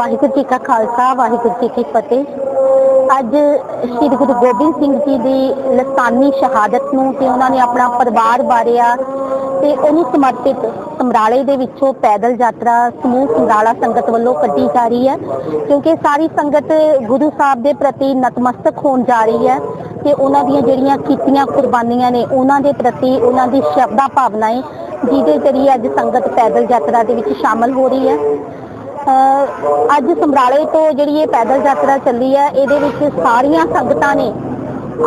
ਵਾਹਿਗੁਰੂ ਜੀ ਕਾ ਖਾਲਸਾ, ਵਾਹਿਗੁਰੂ ਜੀ ਕੀ ਫਤਿਹ। ਅੱਜ ਸ੍ਰੀ ਗੁਰੂ ਗੋਬਿੰਦ ਸਿੰਘ ਜੀ ਦੀ ਲਸਾਨੀ ਸ਼ਹਾਦਤ ਨੂੰ ਤੇ ਉਹਨਾਂ ਨੇ ਆਪਣਾ ਪਰਿਵਾਰ ਬਾਰਿਆ ਤੇ ਉਹਨੂੰ ਸਮਰਪਿਤ ਸਮਰਾਲੇ ਦੇ ਵਿੱਚੋਂ ਪੈਦਲ ਯਾਤਰਾ, ਸਮੂਹ ਸਮਰਾਲਾ ਸੰਗਤ ਵੱਲੋਂ ਕੱਢੀ ਜਾ ਰਹੀ ਹੈ, ਕਿਉਂਕਿ ਸਾਰੀ ਸੰਗਤ ਗੁਰੂ ਸਾਹਿਬ ਦੇ ਪ੍ਰਤੀ ਨਤਮਸਤਕ ਹੋਣ ਜਾ ਰਹੀ ਹੈ ਤੇ ਉਹਨਾਂ ਦੀਆਂ ਜਿਹੜੀਆਂ ਕੀਤੀਆਂ ਕੁਰਬਾਨੀਆਂ ਨੇ, ਉਹਨਾਂ ਦੇ ਪ੍ਰਤੀ ਉਹਨਾਂ ਦੀ ਸ਼ਰਧਾ ਭਾਵਨਾएं ਜਿਹਦੇ ਜ਼ਰੀਏ ਅੱਜ ਸੰਗਤ ਪੈਦਲ ਯਾਤਰਾ ਦੇ ਵਿੱਚ ਸ਼ਾਮਲ ਹੋ ਰਹੀ ਹੈ। ਅੱਜ ਸਮਰਾਲੇ ਤੋਂ ਜਿਹੜੀ ਇਹ ਪੈਦਲ ਯਾਤਰਾ ਚੱਲੀ ਹੈ ਇਹਦੇ ਵਿੱਚ ਸਾਰੀਆਂ ਸੰਗਤਾਂ ਨੇ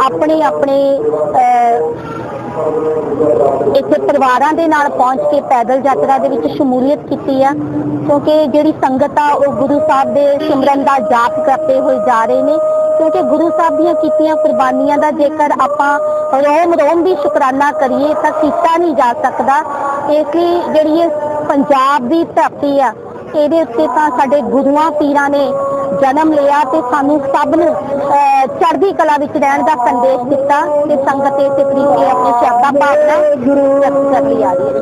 ਆਪਣੇ ਆਪਣੇ ਅਹ, ਇੱਥੇ ਪਰਿਵਾਰਾਂ ਦੇ ਨਾਲ ਪਹੁੰਚ ਕੇ ਪੈਦਲ ਯਾਤਰਾ ਦੇ ਵਿੱਚ ਸ਼ਮੂਲੀਅਤ ਕੀਤੀ ਆ ਕਿਉਂਕਿ ਜਿਹੜੀ ਸੰਗਤ ਆ ਉਹ ਗੁਰੂ ਸਾਹਿਬ ਦੇ ਸਿਮਰਨ ਦਾ ਜਾਪ ਕਰਦੇ ਹੋਏ ਜਾ ਰਹੇ ਨੇ। ਕਿਉਂਕਿ ਗੁਰੂ ਸਾਹਿਬ ਦੀਆਂ ਕੀਤੀਆਂ ਕੁਰਬਾਨੀਆਂ ਦਾ ਜੇਕਰ ਆਪਾਂ ਰੋਮ ਰੋਮ ਦੀ ਸ਼ੁਕਰਾਨਾ ਕਰੀਏ ਤਾਂ ਕੀਤਾ ਨਹੀਂ ਜਾ ਸਕਦਾ। ਇਸ ਲਈ ਜਿਹੜੀ ਇਹ ਪੰਜਾਬ ਦੀ ਧਰਤੀ ਆ ਇਹਦੇ ਉੱਤੇ ਤਾਂ ਸਾਡੇ ਗੁਰੂਆਂ ਪੀਰਾਂ ਨੇ ਜਨਮ ਲਿਆ ਤੇ ਸਾਨੂੰ ਸਭ ਨੂੰ ਅਹ, ਚੜ੍ਹਦੀ ਕਲਾ ਵਿੱਚ ਰਹਿਣ ਦਾ ਸੰਦੇਸ਼ ਦਿੱਤਾ ਤੇ ਸੰਗਤ ਇਸੇ ਤਰੀਕੇ ਆਪਣੀ ਸ਼ਰਧਾ ਭਾਵਨਾ ਗੁਰੂ ਕਰ ਲਈ ਆ ਰਹੀ ਹੈ।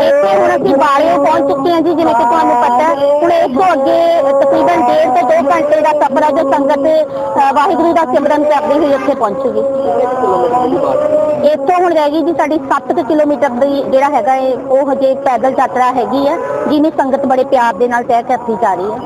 ਇੱਥੇ ਹੁਣ ਅਸੀਂ ਬਾਰੇ ਪਹੁੰਚ ਚੁੱਕੇ ਹਾਂ ਜੀ ਜਿਵੇਂ ਕਿ ਤੁਹਾਨੂੰ ਪਤਾ ਹੈ ਹੁਣ ਇਸ ਤੋਂ ਅੱਗੇ ਤਕਰੀਬਨ ਡੇਢ ਤੋਂ 2 ਘੰਟੇ ਦਾ ਸਫ਼ਰ ਹੈ ਜੋ ਸੰਗਤ ਵਾਹਿਗੁਰੂ ਦਾ ਸਿਮਰਨ ਕਰਦੇ ਹੋਏ ਉੱਥੇ ਪਹੁੰਚੇਗੀ। ਇੱਥੋਂ ਹੁਣ ਰਹਿ ਗਈ ਜੀ ਸਾਡੀ 7 ਕਿਲੋਮੀਟਰ ਦੀ ਜਿਹੜਾ ਹੈਗਾ ਹੈ ਉਹ ਹਜੇ ਪੈਦਲ ਯਾਤਰਾ ਹੈਗੀ ਹੈ ਜਿਹਨੂੰ ਸੰਗਤ ਬੜੇ ਪਿਆਰ ਦੇ ਨਾਲ ਤੈਅ ਕਰਦੀ ਜਾ ਰਹੀ ਹੈ